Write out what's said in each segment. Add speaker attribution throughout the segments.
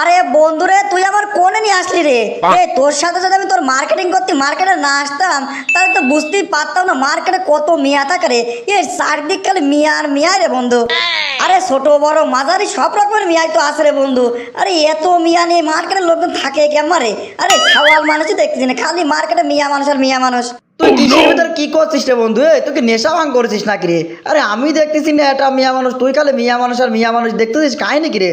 Speaker 1: আরে বন্ধুরে তুই আমার কোনে নিয়ে আসলি রে? এ তোর সাথে যদি আমি তোর মার্কেটিং করতে মার্কেটে না আসতাম তাহলে তো বুঝতেই পারতাম না মার্কেটে কত মিয়া থাকে রে। এ চারদিক খালি মিয়া আর মিয়া রে বন্ধু। আরে ছোট বড় মাঝারি সব রকমের মিয়াই তো আছে রে বন্ধু। আরে এত মিয়া নিয়ে মার্কেটের লোকজন থাকে কেমন রে? আরে খাওয়াল মানুষই দেখতেছি না খালি মার্কেটে মিয়া মানুষ আর মিয়া মানুষ।
Speaker 2: তুই কিসের ভিতর কি করছিস রে বন্ধু? এ তুই কি নেশা ভাঙ করছিস নাকি রে? আরে আমি দেখতেছি না এটা মিয়া মানুষ। তুই খালি মিয়া মানুষ আর মিয়া মানুষ দেখতেছিস কাহিনী কি রে?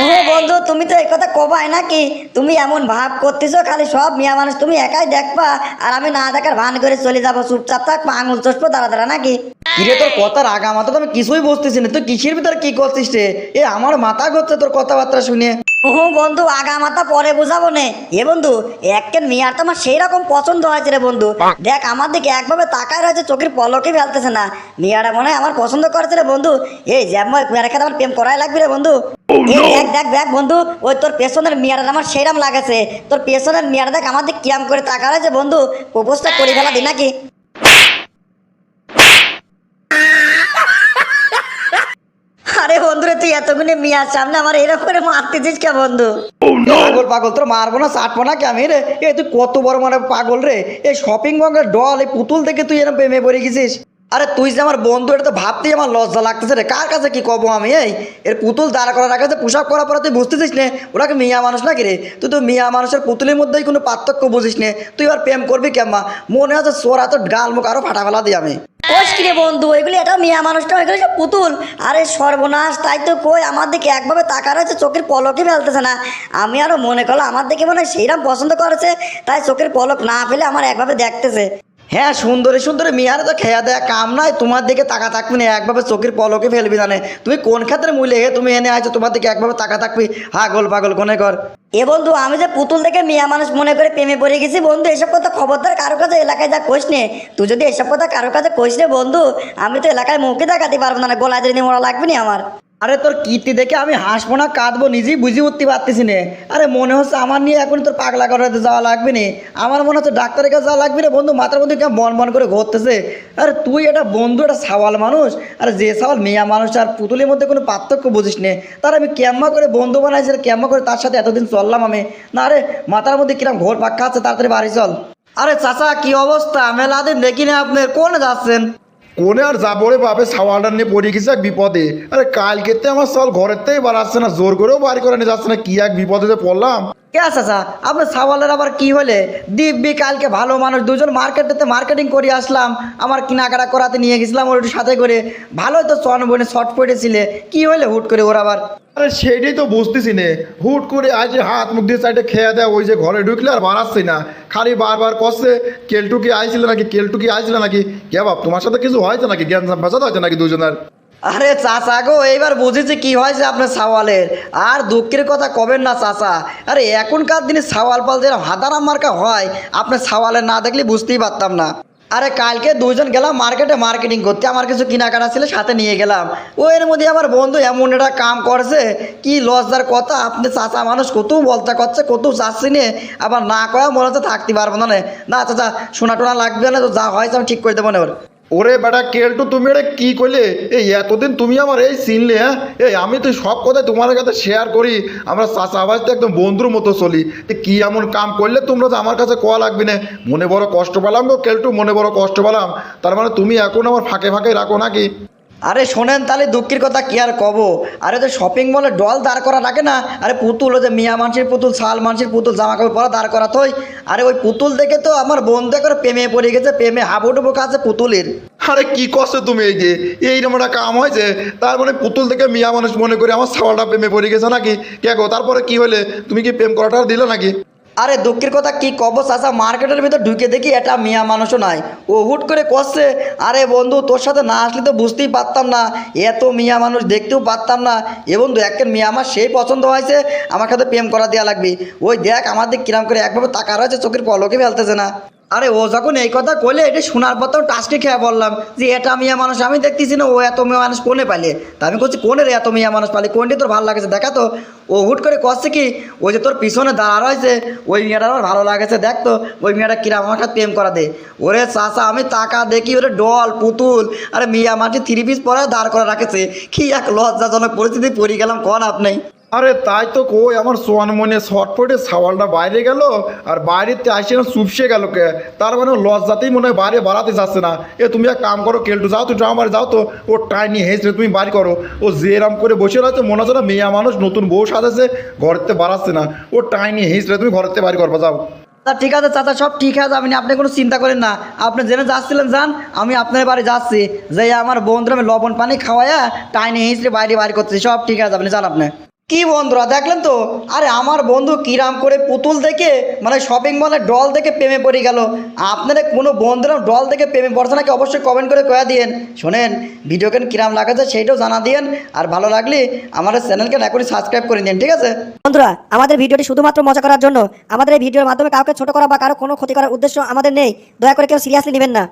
Speaker 1: ও বন্ধু তুমি তো এই কথা কবাই নাকি? তুমি এমন ভাব করতেছো খালি সব মিয়া মানুষ তুমি একাই দেখবা আর আমি না দেখার ভান করে চলে যাব চুপচাপ থাকব আঙুল চষবো দাঁড়া দাঁড়া নাকি?
Speaker 2: কিরে তোর কথার আগা মাথা তো আমি কিছুই বুঝতেছি না। তুই কিসের ভিতর কি করছিস রে? এ আমার মাথা ঘুরছে তোর কথাবার্তা শুনে।
Speaker 1: ও বন্ধু আগা মাথা পরে বুঝাবো নে। এ বন্ধু এককেন মেয়ার তো আমার সেই রকম পছন্দ হয়েছে রে বন্ধু। দেখ আমার দিকে একভাবে তাকায় রয়েছে চোখের পলকে ফেলতেছে না। মেয়াটা মনে হয় আমার পছন্দ করেছে রে বন্ধু। এই যেমন মেয়ের খেতে আমার প্রেম করাই লাগবে রে বন্ধু। দেখ দেখ দেখ বন্ধু ওই তোর পেছনের মেয়াটা আমার সেইরাম লাগেছে। তোর পেছনের মেয়াটা দেখ আমার দিকে কিরাম করে তাকা রয়েছে বন্ধু। প্রপোজটা করে ফেলা দি নাকি আরে বন্ধুরে তুই এতগুলো মিয়ার সামনে আমার এরকম করে মারতেছিস কে বন্ধু?
Speaker 2: পাগল পাগল তোর মারবো না চাটবো না কেমন আমি রে? এ তুই কত বড় মানে পাগল রে? এই শপিং মলের ডল এই পুতুল থেকে তুই এরকম প্রেমে পড়ে গেছিস। আরে তুই যে আমার বন্ধু, এটা তো ভাবতেই আমার লজ্জা লাগতেছে রে। কার কাছে কি কব আমি, এই? এর পুতুল দাঁড় করা রাখাছে পোশাক পরা পরা তুই বুঝতেছিস নে? ওরা কি মিয়া মানুষ নাকি রে? তুই তো মিয়া মানুষের পুতুলের মধ্যেই কোনো পার্থক্য বুঝিস নে। তুই আর প্রেম করবি কেমা মনে হচ্ছে সোরা তো গাল মুখ আরও ফাটা ফেলা দিই আমি।
Speaker 1: কিরে বন্ধু ওইগুলি এটা মিয়া মানুষটা পুতুল। আরে সর্বনাশ, তাই তো কই আমার দিকে একভাবে তাকা রয়েছে চোখের পলকই ফেলতেছে না। আমি আরও মনে করল আমার দিকে মনে হয় সেইরাম পছন্দ করেছে, তাই চোখের পলক না ফেলে আমার একভাবে দেখতেছে।
Speaker 2: হ্যাঁ সুন্দরী সুন্দরী মিয়ার তো খেয়া দেয়া কাম নাই। তোমার দিকে তাকা থাকবি না, একভাবে চোখের পলকে ফেলবি না। তুমি কোন ক্ষেত্রে মূল্যে হে তুমি এনে আছো তোমার দিকে একভাবে তাকা থাকবি? হাগল পাগল কোনে কর।
Speaker 1: এ বন্ধু, আমি যে পুতুল দেখে মিয়া মানুষ মনে করে প্রেমে পড়ে গেছি, বন্ধু, এসব কথা খবরদার কারও কাছে এলাকায় যা কোষ নে। তুই যদি এসব কথা কারও কাছে কোষ নে, বন্ধু, আমি তো এলাকায় মুখে দেখাতে পারব না গোলা যদি মোড়া লাগবে না আমার।
Speaker 2: আরে তোর কীর্তি দেখে আমি হাসবো না, কাঁদবো, নিজেই বুঝে উঠতে পারতেছি না। আরে মনে হচ্ছে আমার নিয়ে এখন তোর পাগলা করাতে যাওয়া লাগবে না। আমার মনে হচ্ছে ডাক্তারের কাছে যাওয়া লাগবে না, বন্ধু, মাথার মধ্যে কেমন মন মন করে ঘুরতেছে। আরে তুই একটা বন্ধু, একটা সাওয়াল মানুষ, আর যে সাওয়াল মেয়া মানুষ, আর পুতুলের মধ্যে কোনো পার্থক্য বুঝিস নে। তার আমি কেম্মা করে বন্ধু বানাইছি, আর কেম্মা করে তার সাথে এতদিন চললাম আমি। না আরে মাথার মধ্যে কিরম ঘোর পাক্কা আছে, তাড়াতাড়ি বাড়ি চল। আরে চাচা, কি অবস্থা? মেলা দিন দেখি না আপনি, কোন যাচ্ছেন?
Speaker 3: কোনে আর যাব রে বাপে, সাওয়ালটা নিয়ে পড়ে গেছে এক বিপদে। আরে কালকেতে আমার সাল ঘরের থেকে বার আসছে না, জোর করেও বাড়ি করে নিয়ে যাচ্ছে না, কি এক বিপদে যে পড়লাম।
Speaker 2: কে চাচা? আপনার সাওয়ালের আবার কি হলে? দিব্যি কালকে ভালো মানুষ, দুজন মার্কেটেতে মার্কেটিং করে আসলাম। আমার কেনাকাটা করাতে নিয়ে গেছিলাম ওর সাথে করে। ভালোই তো চন বনে শর্ট পড়েছিলে। কি হলে হুট করে ওর আবার?
Speaker 3: আরে সেইটাই তো বুঝতেছি নে। হুট করে আজ হাত মুখ দিয়ে সাইডে খেয়ে দেয়, ওই যে ঘরে ঢুকলে আর বাড়াচ্ছে না। খালি বারবার কষছে কেলটু কি আইছিল নাকি কেলটু কি আইছিল নাকি? কে বাপ, তোমার সাথে কিছু হয়েছে নাকি? জ্ঞান বাঁচাতে হয়েছে নাকি দুজনের?
Speaker 2: আরে চাচা গো, এইবার বুঝেছি কি হয়েছে আপনার সাওয়ালের। আর দুঃখের কথা কবেন না চাচা। আরে এখনকার দিনে সাওয়াল পাল যেরকম হাতারাম মার্কা হয়, আপনার সাওয়ালের না দেখলে বুঝতেই পারতাম না। আরে কালকে দুজন গেলাম মার্কেটে মার্কেটিং করতে। আমার কিছু কেনাকাটা ছিল, সাথে নিয়ে গেলাম। ও এর মধ্যে আমার বন্ধু এমন একটা কাম করছে, কি লজ্জার কথা, আপনি চাচা মানুষ, কত বলতে করছে, কত চাচ্ছি নিয়ে আবার না কয়া মনে হচ্ছে থাকতে পারব না নে। না চাচা সোনা টোনা লাগবে না, তো যা হয়েছে আমি ঠিক করে দেবো না ওর।
Speaker 3: ওরে বেটা কেলটু তুমি এটা কী করলে এই এতদিন তুমি আমার এই চিনলে হ্যাঁ? এই আমি তো সব কথাই তোমার কাছে শেয়ার করি। আমরা চাচা আবাস তো একদম বন্ধুর মতো চলি। তো কী এমন কাম করলে তোমরা তো আমার কাছে কোয়া লাগবে না? মনে বড় কষ্ট পেলাম গো কেলটু মনে বড় কষ্ট পেলাম। তার মানে তুমি এখন আমার ফাঁকে ফাঁকে রাখো নাকি?
Speaker 2: আরে শোনেন তাহলে দুঃখের কথা কি আর কব? আরে তো শপিং মলে ডল দাঁড় করা রাখে না, আরে পুতুল, ওই যে মিয়া মানুষের পুতুল, শাল মানুষের পুতুল জামা কাপড় পরা দাঁড় করা থই। আরে ওই পুতুল দেখে তো আমার বন্ধু করে প্রেমে পড়ে গেছে, প্রেমে হাবুডুবু কাছে পুতুলের।
Speaker 3: আরে কি করছ তুমি এই যে? এইরকম একটা কাম হয়েছে, তার মানে পুতুল থেকে মিয়া মানুষ মনে করে আমার সাওয়ালটা প্রেমে পড়ে গেছে নাকি? কে গো, তারপরে কি হলে তুমি কি প্রেম করাটা দিলে নাকি?
Speaker 2: আরে দুঃখের কথা, কি কব চাষা মার্কেটের ভিতর ঢুকে দেখি এটা মিয়া মানুষও নাই। ও হুট করে কষছে আরে বন্ধু, তোর সাথে না আসলে তো বুঝতেই পারতাম না। এত মিয়া মানুষ দেখতেও পারতাম না। এ বন্ধু একটা মিয়া আমার সেই পছন্দ হয়েছে। আমার সাথে প্রেম করা দেওয়া লাগবে। ওই দেখ আমাদের কিরাম করে একভাবে তাকা রয়েছে, চোখের পলকে ফেলতেছে না। আরে ও যখন এই কথা কইলে, এটা শোনার পর তো টাস্টি খেয়ে বললাম যে এটা মিয়া মানুষ, আমি দেখতেছি না, ও এত মেয়ে মানুষ কোনে পালে তা আমি করছি কোনে রে এত মিয়া মানুষ পালে কোনটি তোর ভালো লাগেছে? দেখা তো। ও হুট করে করছে কি, ওই যে তোর পিছনে দাঁড়া রয়েছে, ওই মেয়েটা আমার ভালো লাগেছে, দেখ তো, ওই মেয়েটা কিরাম আমার সাথে প্রেম করা দে। ওরে চাচা, আমি তাকা দেখি, ওরে ডল, পুতুল, আরে মিয়া মাটি থ্রি পিস পরে দাঁড় করে রাখেছে। কি এক লজ্জাজনক পরিস্থিতি, পড়ে গেলাম, কন আপনি
Speaker 3: আরে তাই তো কই, আমার সোয়ান মনে শর্টফটে সাওয়ালটা বাইরে গেল আর বাইরেতে আসে না, চুপসে গেল কে? তার মানে লজ্জাতেই মনে হয় বাইরে বাড়াতে যাচ্ছে না। এ তুমি এক কাম করো, কেলটু যাও তো আমার, যাও তো। ও টাই নিয়ে হেসে তুমি বাড়ি করো। ও যেরাম করে বসে রয়েছে, মনে হচ্ছে না মেয়ে মানুষ নতুন বউ সাজাছে ঘরেতে বাড়াচ্ছে না। ও টাই নিয়ে হেসলে তুমি ঘরেতে বাড়ি করবা, যাও।
Speaker 2: তা ঠিক আছে চাচা, সব ঠিক আছে আপনি আপনি কোনো চিন্তা করেন না। আপনি জেনে যাচ্ছিলেন, যান, আমি আপনার বাড়ি যাচ্ছি। যে আমার বন্ধুরা আমি লবণ পানি খাওয়ায়া টাইনে হিঁচড়ে বাইরে বাইরে করতেছি, সব ঠিক আছে আপনি যান আপনি। কি বন্ধুরা, দেখলেন তো? আরে আমার বন্ধু কিরাম করে পুতুল দেখে মানে শপিং মলে ডল দেখে প্রেমে পড়ে গেল। আপনারা কোনো বন্ধুরা ডল দেখে প্রেমে পড়ছে নাকি? অবশ্যই কমেন্ট করে কয়া দিয়েন। শোনেন ভিডিও কেন কিরাম লাগাচ্ছে সেইটাও জানা দিয়েন। আর ভালো লাগলে আমাদের চ্যানেলকে এখনই সাবস্ক্রাইব করে দিন, ঠিক আছে?
Speaker 4: বন্ধুরা, আমাদের ভিডিওটি শুধুমাত্র মজা করার জন্য আমাদের এই ভিডিওর মাধ্যমে কাউকে ছোট করা বা কারও কোনো ক্ষতি করার উদ্দেশ্য আমাদের নেই। দয়া করে কেউ সিরিয়াসলি নেবেন না।